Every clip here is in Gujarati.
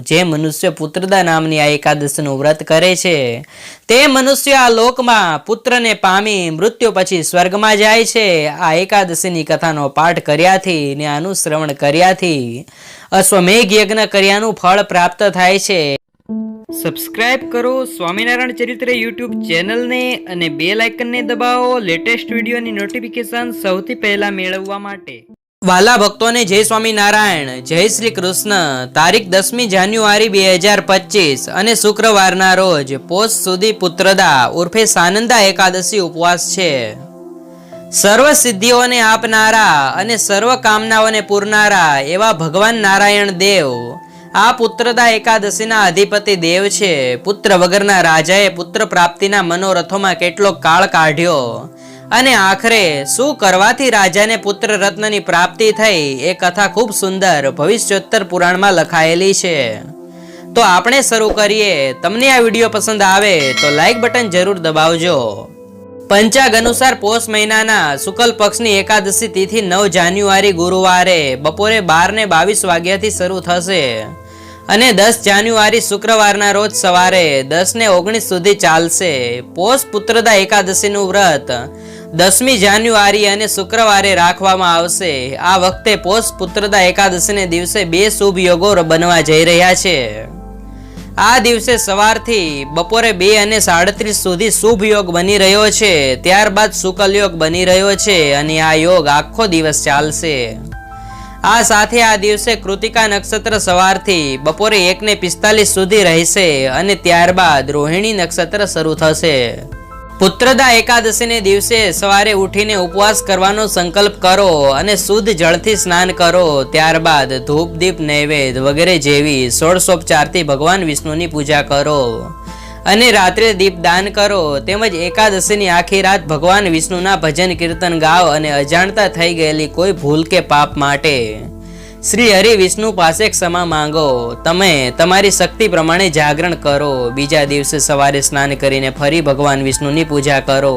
જે મનુષ્ય પુત્રદા નામની આ એકાદશીનું વ્રત કરે છે, તે મનુષ્ય આ લોકમાં પુત્રને પામી મૃત્યુ પછી સ્વર્ગમાં જાય છે. આ એકાદશીની કથાનો પાઠ કર્યાથી ને આનું કર્યાથી અશ્વમેઘ યજ્ઞ કર્યાનું ફળ પ્રાપ્ત થાય છે. સબસ્ક્રાઇબ કરો સ્વામિનારાયણ ચરિત્ર યુટ્યુબ ચેનલને અને બે આઇકનને દબાવો. લેટેસ્ટ વિડીયોની નોટિફિકેશન સૌથી પહેલા મેળવવા માટે. વાલા ભક્તોને જય સ્વામિનારાયણ, જય શ્રી કૃષ્ણ. તારીખ દસમી જાન્યુઆરી બે હજાર પચીસ અને શુક્રવારના રોજ પોષ સુધી પુત્રદા ઉર્ફે સાનંદા એકાદશી ઉપવાસ છે. સર્વ સિદ્ધિઓને આપનારા અને સર્વ કામનાઓને પૂરનારા એવા ભગવાન નારાયણ દેવ. આ પુત્રદા એકાદશીના અધિપતિ દેવ છે. પુત્ર વગરના રાજાએ પુત્ર પ્રાપ્તિના મનોરથોમાં કેટલો કાળ કાઢ્યો. અને આખરે શું કરવાથી રાજાને પુત્ર રત્નની પ્રાપ્તિ થઈ એ કથા ખૂબ સુંદર ભવિષ્યોત્તર પુરાણમાં લખાયેલી છે. તો આપણે શરૂ કરીએ. તમને આ વીડિયો પસંદ આવે તો લાઈક બટન જરૂર દબાવજો. પંચાગ અનુસાર પોષ મહિનાના શુક્લ પક્ષની એકાદશી તિથિ નવ જાન્યુઆરી ગુરુવારે બપોરે બાર ને બાવીસ વાગ્યાથી શરૂ થશે. અને દસ જાન્યુઆરી શુક્રવારના રોજ સવારે દસ ને ઓગણીસ સુધી ચાલશે. પોષ પુત્રદા એકાદશીનું વ્રત દસમી જાન્યુઆરી અને શુક્રવારે રાખવામાં આવશે. આ વખતે પોષ પુત્રતા એકાદશીને દિવસે બે શુભ યોગો બનવા જઈ રહ્યા છે. આ દિવસે સવારથી બપોરે બે અને સાડત્રીસ સુધી શુભ યોગ બની રહ્યો છે. ત્યારબાદ શુકલ યોગ બની રહ્યો છે અને આ યોગ આખો દિવસ ચાલશે. આ સાથે આ દિવસે કૃતિકા નક્ષત્ર સવારથી બપોરે એકને પિસ્તાલીસ સુધી રહેશે અને ત્યારબાદ રોહિણી નક્ષત્ર શરૂ થશે. પુત્રદા એકાદશીને દિવસે સવારે ઉઠીને ઉપવાસ કરવાનો સંકલ્પ કરો અને શુદ્ધ જળથી સ્નાન કરો. ત્યારબાદ ધૂપ, દીપ નૈવેદ વગેરે જેવી ષોડશોપચારથી ભગવાન વિષ્ણુની પૂજા કરો. અને રાત્રે દીપદાન કરો. તેમજ એકાદશીની આખી રાત ભગવાન વિષ્ણુના ભજન, કીર્તન ગાઓ અને અજાણતા થઈ ગયેલી કોઈ ભૂલ કે પાપ માટે. શ્રી હરિ વિષ્ણુ પાસે ક્ષમા માંગો. તમે તમારી શક્તિ પ્રમાણે જાગરણ કરો. બીજા દિવસે સવારે સ્નાન કરીને ફરી ભગવાન વિષ્ણુની પૂજા કરો.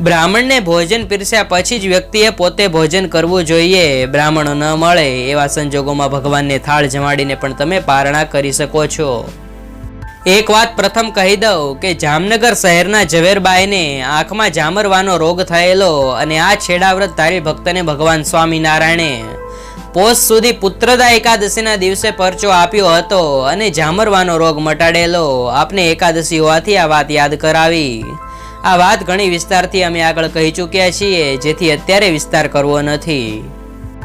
બ્રાહ્મણને ભોજન પીરસ્યા પછી જ વ્યક્તિએ પોતે ભોજન કરવું જોઈએ. બ્રાહ્મણો ન મળે એવા સંજોગોમાં ભગવાનને થાળ જમાડીને પણ તમે પારણા કરી શકો છો. એક વાત પ્રથમ કહી દઉં કે જામનગર શહેરના ઝવેરબાઈને આંખમાં જામરવાનો રોગ થયેલો અને આ છેડાવ્રત ધારી ભક્તને ભગવાન સ્વામિનારાયણે પોષ સુધી પુત્રદા એકાદશીના દિવસે પરચો આપ્યો હતો અને જામરવાનો રોગ મટાડેલો. આપને એકાદશી હોવાથી આ વાત યાદ કરાવી. આ વાત ઘણી વિસ્તારથી અમે આગળ કહી ચૂક્યા છીએ, જેથી અત્યારે વિસ્તાર કરવો નથી.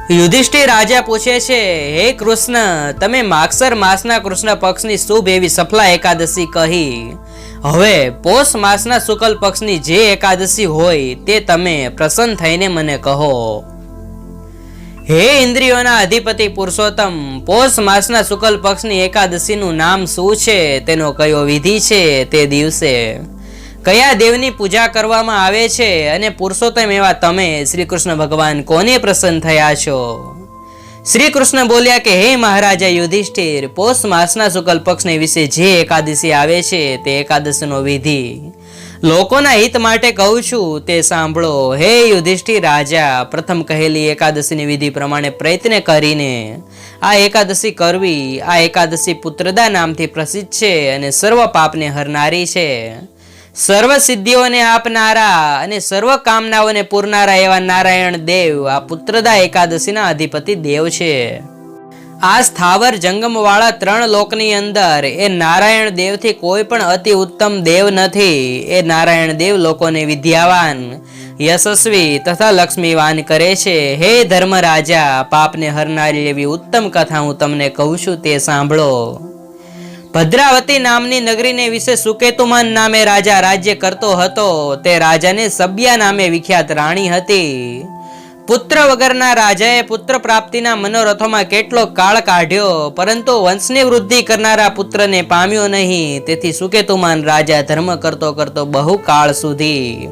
યુધિષ્ઠિર રાજા પૂછે છે, હે કૃષ્ણ, તમે માગસર માસના કૃષ્ણ પક્ષની શુભ એવી સફલા એકાદશી કહી. હવે પોષ માસના શુકલ પક્ષની જે એકાદશી હોય તે તમે પ્રસન્ન થઈને મને કહો. હે ઇન્દ્રિયોના અધિપતિ પુરુષોત્તમ, પોષ માસના શુક્લ પક્ષની એકાદશીનું નામ શું છે? તેનો કયો વિધિ છે તે દિવસે? કયા દેવની પૂજા કરવામાં આવે છે? અને પુરુષોત્તમ એવા તમે શ્રી કૃષ્ણ ભગવાન કોને પ્રસન્ન થયા છો? શ્રી કૃષ્ણ બોલ્યા કે, હે મહારાજા યુધિષ્ઠિર, પોષ માસના શુક્લ પક્ષને વિશે જે એકાદશી આવે છે તે એકાદશીનો વિધિ લોકોના હિત માટે કહું છું, તે સાંભળો. હે યુધિષ્ઠિર રાજા, પ્રથમ કહેલી એકાદશીની વિધિ પ્રમાણે પ્રયત્ન કરીને આ એકાદશી કરવી, આ એકાદશી પુત્રદા નામથી પ્રસિદ્ધ છે અને સર્વ પાપને હરનારી છે. સર્વ સિદ્ધિઓને આપનારા અને સર્વ કામનાઓને પૂરનારા એવા નારાયણ દેવ, આ પુત્રદા એકાદશીના અધિપતિ દેવ છે. આ સ્થાવર જંગમ વાળા ત્રણ લોકની અંદર એ નારાયણ દેવથી કોઈ પણ અતિ ઉત્તમ દેવ નથી. એ નારાયણ દેવ લોકોને વિદ્યાવાન, યશસ્વી તથા લક્ષ્મીવાન કરે છે. હે ધર્મ રાજા પાપને હરનારી એવી ઉત્તમ કથા હું તમને કહું છું, તે સાંભળો. ભદ્રાવતી નામની નગરીને વિશે સુકેતુમાન નામે રાજા રાજ્ય કરતો હતો. તે રાજાને સબ્યા નામે વિખ્યાત રાણી હતી. પુત્ર વગરના રાજાએ પુત્ર પ્રાપ્તિના મનોરથોમાં કેટલો કાળ કાઢ્યો? પરંતુ વંશની વૃદ્ધિ કરનારા પુત્રને પામ્યો નહીં. તેથી સુકેતુમાન રાજા ધર્મ કરતો કરતો બહુ કાળ સુધી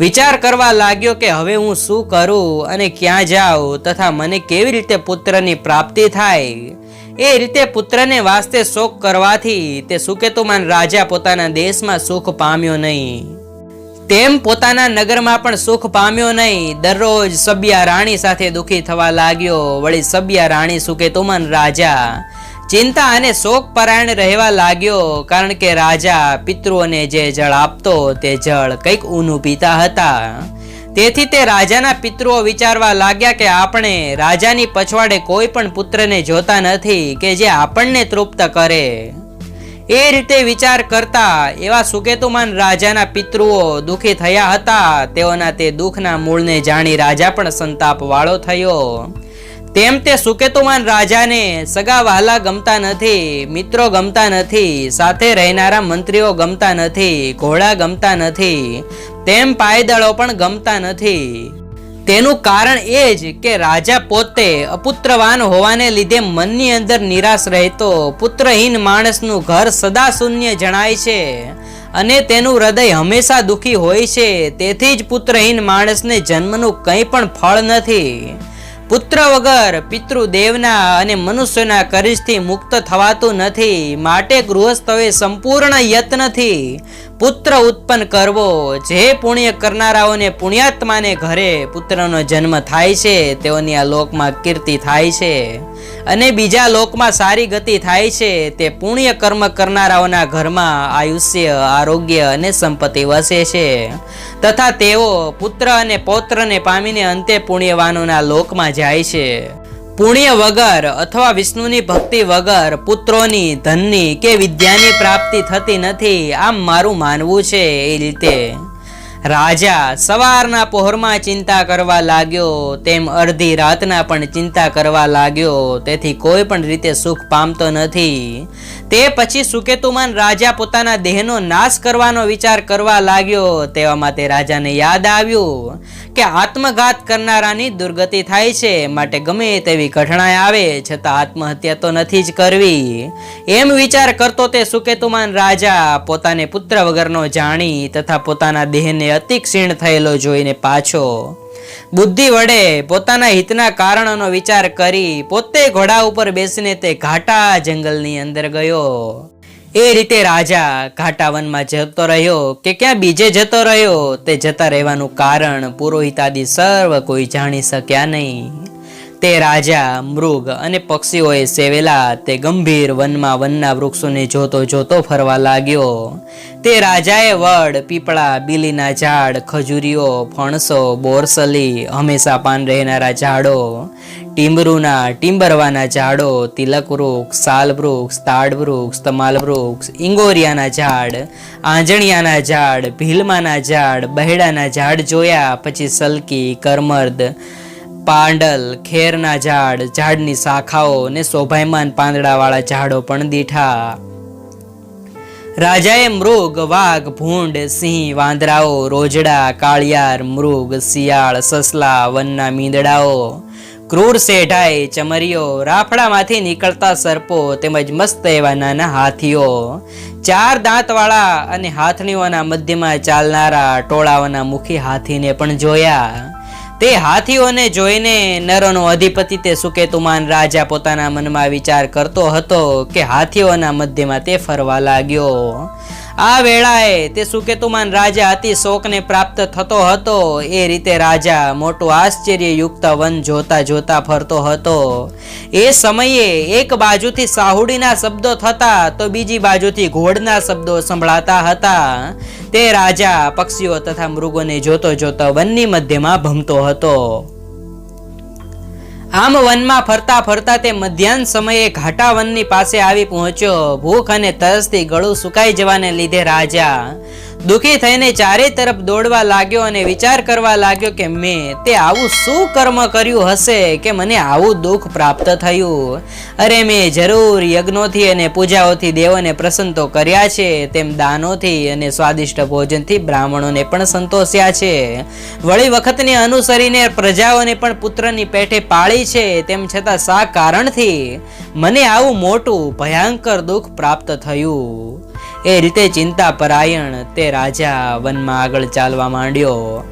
વિચાર કરવા લાગ્યો કે હવે હું શું કરું અને ક્યાં જાઉં તથા મને કેવી રીતે પુત્રની પ્રાપ્તિ થાય? એ રીતે પુત્રને વાસ્તે શોક કરવાથી તે સુકેતુમાન રાજા પોતાના દેશમાં સુખ પામ્યો નહીં. તેમ પોતાના નગરમાં પણ સુખ પામ્યો નહીં. દરરોજ સબ્યા રાણી સાથે દુઃખી થવા લાગ્યો. વળી સબ્યા રાણી સુકેતુમાન રાજા. ચિંતા અને શોક પરાયણ રહેવા લાગ્યો. કારણ કે રાજા પિતૃઓને જે જળ આપતો, તે જળ કંઈક ઊનું પીતા હતા. તેથી તે રાજાના પિતૃઓ વિચારવા લાગ્યા કે આપણે રાજાની પછવાડે કોઈ પણ પુત્રને જોતા નથી, કે જે આપણને તૃપ્ત કરે. એ રીતે વિચાર કરતા એવા સુકેતુમાન રાજાના પિતૃઓ દુઃખી થયા હતા. તેઓના તે દુઃખના મૂળને જાણી રાજા પણ સંતાપ વાળો થયો. તેમ તે સુકેતુમાન રાજાને સગા વહાલા ગમતા નથી, મિત્રો ગમતા નથી, સાથે રહેનારા મંત્રીઓ ગમતા નથી, ઘોડા ગમતા નથી, તેમ પાયદળો પણ ગમતા નથી. તેનું કારણ એ જ કે રાજા પોતે અપુત્રવાન હોવાને લીધે મનની અંદર નિરાશ રહેતો પુત્રહીન માણસનું ઘર સદા શૂન્ય જણાય છે અને તેનું હૃદય હંમેશા દુઃખી હોય છે. તેથી જ પુત્રહીન માણસને જન્મનું કંઈ પણ ફળ નથી. પુત્ર વગર પિતૃદેવના અને મનુષ્યના કરીશથી મુક્ત થવાતું નથી. માટે ગૃહસ્થોએ સંપૂર્ણ યત્નથી પુત્ર ઉત્પન્ન કરવો. જે પુણ્ય કરનારાઓને પુણ્યાત્માને ઘરે પુત્રનો જન્મ થાય છે, તેઓની આ લોકમાં કીર્તિ થાય છે. અને બીજા લોકમાં સારી ગતિ થાય છે તે પુણ્ય કર્મ કરનારાઓના ઘરમાં આયુષ્ય, આરોગ્ય અને સંપત્તિ વસે છે. તથા તેઓ પુત્ર અને પૌત્રને પામીને અંતે પુણ્યવાનોના લોકમાં જાય છે. પુણ્ય વગર અથવા વિષ્ણુની ભક્તિ વગર પુત્રોની, ધનની કે વિદ્યાની પ્રાપ્તિ થતી નથી, આમ મારું માનવું છે એ રીતે. રાજા સવારના પહોરમાં ચિંતા કરવા લાગ્યો, તેમ અડધી રાતના પણ ચિંતા કરવા લાગ્યો. તેથી કોઈ પણ રીતે સુખ પામતો નથી. તે પછી સુકેતુમાન રાજા પોતાના દેહનો નાશ કરવાનો વિચાર કરવા લાગ્યો. તેવામાં તે રાજાને યાદ આવ્યું. કે આત્મઘાત કરનારાની દુર્ગતિ થાય છે માટે ગમે તેવી ઘટનાએ આવે, છતાં આત્મહત્યા તો નથી જ કરવી. એમ વિચાર કરતો તે સુકેતુમાન રાજા પોતાને પુત્ર વગરનો જાણી તથા પોતાના દેહને અતિ ક્ષીણ થયેલો જોઈને પાછો. બુદ્ધિ વડે પોતાના હિતના કારણોનો વિચાર કરી પોતે ઘોડા ઉપર બેસીને તે ઘાટા જંગલની અંદર ગયો. એ રીતે રાજા ઘાટા વનમાં જતો રહ્યો કે ક્યાં બીજે જતો રહ્યો તે જતા રહેવાનું કારણ પુરોહિતાદી સર્વ કોઈ જાણી શક્યા નહીં. તે રાજા, મૃગ અને પક્ષીઓએ સેવેલા તે ગંભીર વનમાં વનના વૃક્ષોને જોતો જોતો ફરવા લાગ્યો. તે રાજાએ વડ, પીપળા, બીલીના ઝાડ, ખજૂરીઓ, ફણસો, બોરસલી, હંમેશા પાન રહેનારા ઝાડો, ટીંબરુના, ટીંબરવાના ઝાડો, તિલક વૃક્ષ, સાલ વૃક્ષ, તાડ વૃક્ષ, તમાલ વૃક્ષ, ઇંગોરિયાના ઝાડ, આંજણિયાના ઝાડ, ભીલમાના ઝાડ, બહેડાના ઝાડ જોયા, પછી સલકી, કરમર્દ પાંડલ, ખેરના ઝાડ, ઝાડની શાખાઓ ને શોભાયમાન પાંદડાવાળા ઝાડો પણ દીઠા. રાજાએ મૃગ, વાઘ, ભૂંડ, સિંહ, વાંદરાઓ, રોજડા, કાળિયાર, મૃગ, શિયાળ, સસલા, વનના મીંદડાઓ, ક્રૂર સેઢાઈ ચમરીઓ, રાફડામાંથી નીકળતા સર્પો તેમજ મસ્ત એવા નાના હાથીઓ, ચાર દાંતવાળા અને હાથણીઓના મધ્યમાં ચાલનારા ટોળાઓના મુખી હાથીને પણ જોયા. તે હાથીઓને જોઈને નરોનો અધિપતિ તે સુકેતુમાન રાજા પોતાના મનમાં વિચાર કરતો હતો કે હાથીઓના મધ્યમાં તે ફરવા લાગ્યો. આ વેળાએ તે સુકેતુમાન રાજા અતિ શોકને પ્રાપ્ત થતો હતો. એ રીતે રાજા મોટું આશ્ચર્યયુક્ત વન જોતા જોતા ફરતો હતો. એ સમયે એક બાજુથી સાહુડીના શબ્દો થતા તો બીજી બાજુથી ઘોડના શબ્દો સંભળાતા હતા. તે રાજા પક્ષીઓ તથા મૃગોને જોતો જોતો વનની મધ્યમાં ભમતો હતો. આમ વનમાં ફરતા ફરતા તે મધ્યાહન સમયે ઘાટા વનની પાસે આવી પહોંચ્યો. ભૂખ અને તરસથી ગળું સુકાઈ જવાને લીધે રાજા દુઃખી થઈને ચારે તરફ દોડવા લાગ્યો અને વિચાર કરવા લાગ્યો કે મેં તે આવું શું કર્મ કર્યું હશે કે મને આવું દુઃખ પ્રાપ્ત થયું? અરે મેં જરૂર યજ્ઞોથી અને પૂજાઓથી દેવોને પ્રસન્ન તો કર્યા છે, તેમ દાનોથી અને સ્વાદિષ્ટ ભોજનથી બ્રાહ્મણોને પણ સંતોષ્યા છે. વળી વખતને અનુસરીને પ્રજાઓને પણ પુત્રની પેઠે પાળી છે, તેમ છતાં શા કારણથી? મને આવું મોટું ભયંકર દુઃખ પ્રાપ્ત થયું. એ રીતે ચિંતા પરાયણ તે રાજા વનમાં આગળ ચાલવા માંડ્યો.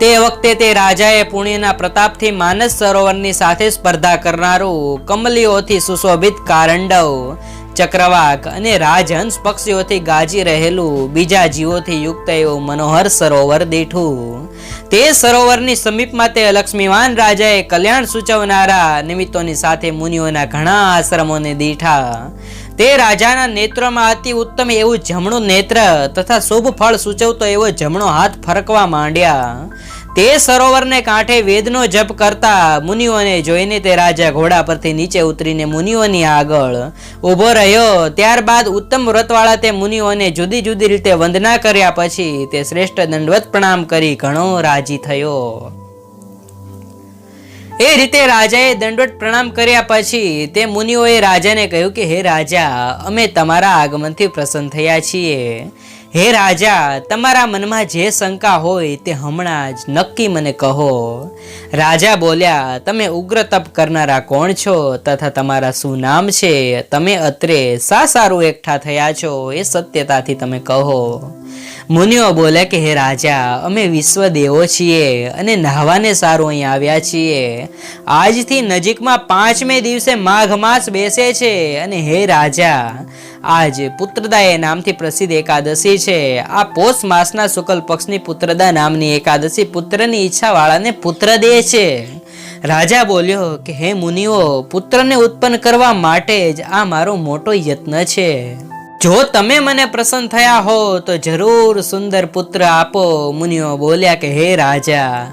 તે વખતે તે રાજાએ પુણ્યના પ્રતાપથી માનસ સરોવરની સાથે સ્પર્ધા કરનારું કમલીઓથી સુશોભિત કારંડવ, ચક્રવાક અને રાજહંસ પક્ષીઓથી ગાજી રહેલું બીજા જીવોથી યુક્ત એવું મનોહર સરોવર દીઠું. તે સરોવરની સમીપમાં તે લક્ષ્મીવાન રાજાએ કલ્યાણ સૂચવનારા નિમિત્તોની સાથે મુનિઓના ઘણા આશ્રમોને દીઠા. તે રાજાના નેત્રોમાં અતિ ઉત્તમ એવું જમણું નેત્ર તથા શુભ ફળ સૂચવતો એવો જમણો હાથ ફરકવા માંડ્યા. તે સરોવરને કાંઠે વેદનો જપ કરતા મુનિઓને જોઈને તે રાજા ઘોડા પરથી નીચે ઉતરીને મુનિઓની આગળ ઊભો રહ્યો. ત્યારબાદ ઉત્તમ વ્રતવાળા તે મુનિઓને જુદી જુદી રીતે વંદના કર્યા પછી તે શ્રેષ્ઠ દંડવત પ્રણામ કરી ઘણો રાજી થયો. એ રીતે રાજાએ દંડવત પ્રણામ કર્યા પછી તે મુનિઓએ રાજાને કહ્યું કે, હે રાજા, અમે તમારા આગમનથી પ્રસન્ન થયા છીએ. હે રાજા, તમારા મનમાં જે શંકા હોય તે હમણાં જ નક્કી મને કહો. રાજા બોલ્યા, તમે ઉગ્ર તપ કરનારા કોણ છો તથા તમારા શું નામ છે? તમે અત્રે શા સારું એકઠા થયા છો? એ સત્યતાથી તમે કહો. મુનિઓ બોલે કે, હે રાજા, અમે વિશ્વ દેવો છીએ અને નાહવાને સારું અહીં આવ્યા છીએ. આજથી નજીકમાં પાંચમે દિવસે માઘ માસ બેસે છે અને હે રાજા આજ પુત્રદા એ નામથી પ્રસિદ્ધ એકાદશી છે. આ પોષ માસના શુક્લ પક્ષની પુત્રદા નામની એકાદશી પુત્રની ઈચ્છા વાળાને પુત્ર દે છે. રાજા બોલ્યો કે, હે મુનિઓ, પુત્રને ઉત્પન્ન કરવા માટે જ આ મારો મોટો યત્ન છે. જો તમે મને પ્રસન્ન થયા હો, તો જરૂર સુંદર પુત્ર આપો. મુનિઓ બોલ્યા કે, હે રાજા,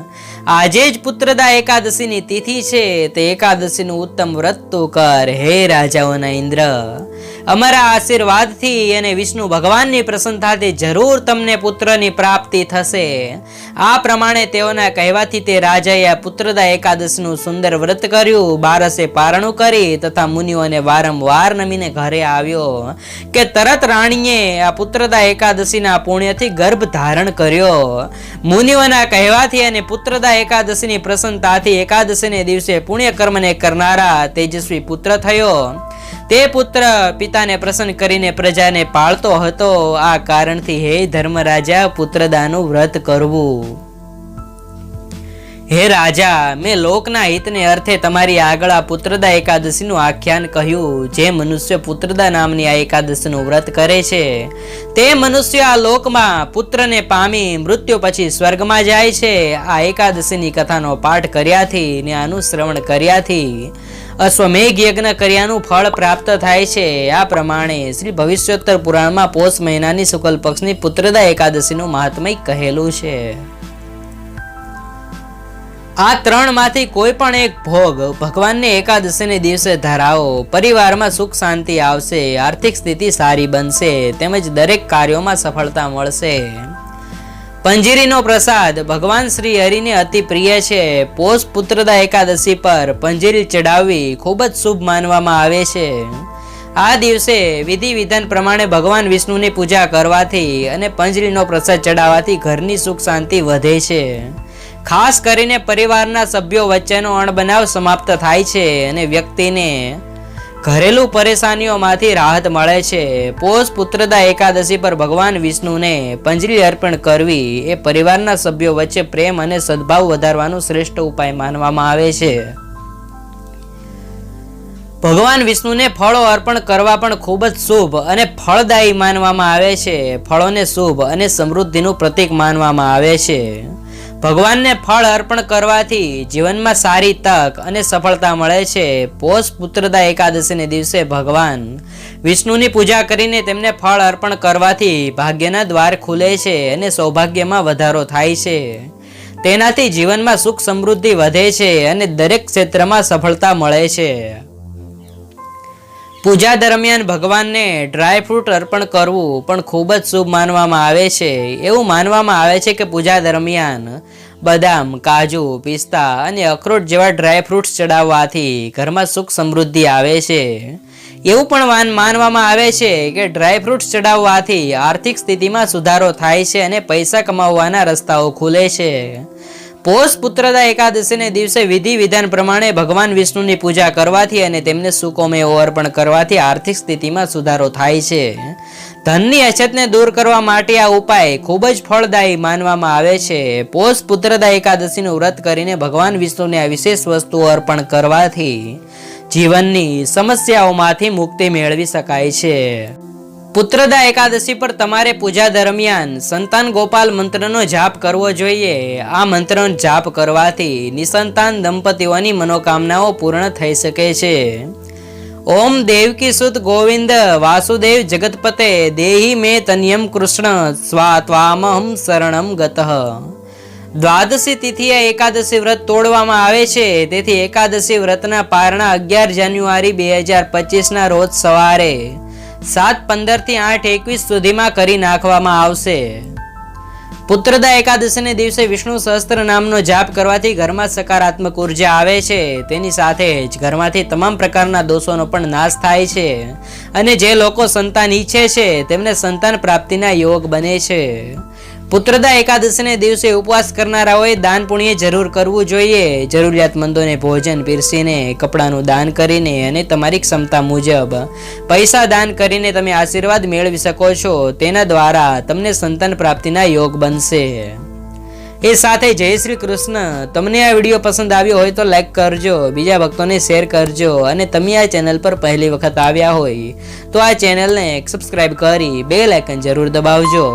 આજે જ પુત્રદા એકાદશીની તિથિ છે. તે એકાદશીનું ઉત્તમ વ્રત તું કર. હે રાજાઓના ઇન્દ્ર અમારા આશીર્વાદથી અને વિષ્ણુ ભગવાનની પ્રસન્નતાથી જરૂર તમને પુત્રની પ્રાપ્તિ થશે. આ પ્રમાણે તેઓના કહેવાથી તે રાજાએ પુત્રદા એકાદશનું સુંદર વ્રત કર્યું. બારસે પારણું કરી તથા મુનિઓને વારંવાર નમીને ઘરે આવ્યો કે તરત રાણીએ આ પુત્રદા એકાદશીના પુણ્યથી ગર્ભ ધારણ કર્યો. મુનિઓના કહેવાથી અને પુત્રદા એકાદશીની પ્રસન્નતાથી એકાદશીને દિવસે પુણ્ય કર્મને કરનારા તેજસ્વી પુત્ર થયો. તે પુત્ર પિતાને પ્રસન્ન કરીને પ્રજાને પાળતો હતો. આ કારણથી હે ધર્મરાજા, પુત્રદાનું વ્રત કરવું. હે રાજા, મેં લોકના હિતને અર્થે તમારી આગળ આ પુત્રદા એકાદશીનું આખ્યાન કહ્યું. જે મનુષ્ય પુત્રદા નામની આ એકાદશીનું વ્રત કરે છે, તે મનુષ્ય આ લોકમાં પુત્રને પામી મૃત્યુ પછી સ્વર્ગમાં જાય છે. આ એકાદશીની કથાનો પાઠ કર્યાથી ને આનું શ્રવણ કર્યાથી અશ્વમેઘ યજ્ઞ કર્યાનું ફળ પ્રાપ્ત થાય છે. આ પ્રમાણે શ્રી ભવિષ્યોત્તર પુરાણમાં પોષ મહિનાની શુક્લ પક્ષની પુત્રદા એકાદશીનું મહાત્મય કહેલું છે. આ ત્રણમાંથી કોઈ પણ એક ભોગ ભગવાનને એકાદશીને દિવસે ધરાવો. પરિવારમાં સુખ શાંતિ આવશે, આર્થિક સ્થિતિ સારી બનશે, તેમજ દરેક કાર્યોમાં સફળતા મળશે. પંજીરીનો પ્રસાદ. ભગવાન શ્રી હરિને અતિ પ્રિય છે. પોષ પુત્રદા એકાદશી પર પંજીરી ચડાવવી ખૂબ જ શુભ માનવામાં આવે છે. આ દિવસે વિધિ વિધાન પ્રમાણે ભગવાન વિષ્ણુની પૂજા કરવાથી અને પંજરીનો પ્રસાદ ચડાવવાથી ઘરની સુખ શાંતિ વધે છે. ખાસ કરીને પરિવારના સભ્યો વચ્ચેનો અણબનાવ સમાપ્ત થાય છે અને વ્યક્તિને ઘરેલું પરેશાનીઓમાંથી રાહત મળે છે. પોષ પુત્રદા એકાદશી પર ભગવાન વિષ્ણુને પંજરી અર્પણ કરવી એ પરિવારના સભ્યો વચ્ચે પ્રેમ અને સદભાવ વધારવાનો શ્રેષ્ઠ ઉપાય માનવામાં આવે છે. ભગવાન વિષ્ણુને ફળો અર્પણ કરવા પણ ખૂબ જ શુભ અને ફળદાયી માનવામાં આવે છે. ફળોને શુભ અને સમૃદ્ધિનું પ્રતીક માનવામાં આવે છે. ભગવાનને ફળ અર્પણ કરવાથી જીવનમાં સારી તક અને સફળતા મળે છે. પોષ પુત્રદા એકાદશીને દિવસે ભગવાન વિષ્ણુની પૂજા કરીને તેમને ફળ અર્પણ કરવાથી ભાગ્યના દ્વાર ખુલે છે અને સૌભાગ્યમાં વધારો થાય છે. તેનાથી જીવનમાં સુખ સમૃદ્ધિ વધે છે અને દરેક ક્ષેત્રમાં સફળતા મળે છે. પૂજા દરમિયાન ભગવાનને ડ્રાય ફ્રૂટ અર્પણ કરવું પણ ખૂબ જ શુભ માનવામાં આવે છે. એવું માનવામાં આવે છે કે પૂજા દરમિયાન બદામ, કાજુ, પિસ્તા અને અખરોટ જેવા ડ્રાય ફ્રૂટ્સ ચડાવવાથી ઘરમાં સુખ સમૃદ્ધિ આવે છે. એવું પણ માન, માનવામાં આવે છે કે ડ્રાય ફ્રૂટ્સ ચડાવવાથી આર્થિક સ્થિતિમાં સુધારો થાય છે અને પૈસા કમાવવાના રસ્તાઓ ખુલે છે. પોષ પુત્રદા એકાદશીને દિવસે વિધિ વિધાન પ્રમાણે ભગવાન વિષ્ણુની પૂજા કરવાથી અને તેમને સુકોમેવો અર્પણ કરવાથી આર્થિક સ્થિતિમાં સુધારો થાય છે. ધનની અછતને દૂર કરવા માટે આ ઉપાય ખૂબ જ ફળદાયી માનવામાં આવે છે. પોષ પુત્રદા એકાદશીનું વ્રત કરીને ભગવાન વિષ્ણુને આ વિશેષ વસ્તુઓ અર્પણ કરવાથી જીવનની સમસ્યાઓમાંથી મુક્તિ મેળવી શકાય છે. પુત્રદા એકાદશી પર તમારે પૂજા દરમિયાન સંતાન ગોપાલ મંત્રનો જાપ કરવો જોઈએ. આ મંત્રનો જાપ કરવાથી નિસંતાન દંપતીઓની મનોકામનાઓ પૂર્ણ થઈ શકે છે. ઓમ દેવકી સુત ગોવિંદ, વાસુદેવ જગતપતે, દેહી મે તન્યમ કૃષ્ણ, સ્વા ત્વામહમ શરણમ ગતઃ. દ્વાદશી તિથિએ એકાદશી વ્રત તોડવામાં આવે છે. તેથી એકાદશી વ્રતના પારણા અગિયાર જાન્યુઆરી બે હજાર પચીસના રોજ સવારે સાત પંદરથી આઠ એકવીસ સુધીમાં કરી નાખવામાં આવશે. પુત્રદા એકાદશીને દિવસે વિષ્ણુ સહસ્ત્ર નામનો જાપ કરવાથી ઘરમાં સકારાત્મક ઊર્જા આવે છે. તેની સાથે જ ઘરમાંથી તમામ પ્રકારના દોષોનો પણ નાશ થાય છે. અને જે લોકો સંતાન ઈચ્છે છે, તેમને સંતાન પ્રાપ્તિના યોગ બને છે. પુત્રદા એકાદશીને દિવસે ઉપવાસ કરનારાઓએ દાન પુણ્ય જરૂર કરવું જોઈએ. જરૂરિયાતમંદોને ભોજન, પીરસીને, કપડાનું દાન કરીને અને તમારી ક્ષમતા મુજબ પૈસા દાન કરીને તમે આશીર્વાદ મેળવી શકો છો. તેના દ્વારા તમને સંતાન પ્રાપ્તિના યોગ બનશે. એ સાથે જય શ્રી કૃષ્ણ. તમને આ વીડિયો પસંદ આવ્યો હોય તો લાઈક કરજો, બીજા ભક્તોને શેર કરજો અને તમે આ ચેનલ પર પહેલી વખત આવ્યા હોય તો આ ચેનલને સબસ્ક્રાઈબ કરી બે લાઇકન જરૂર દબાવજો.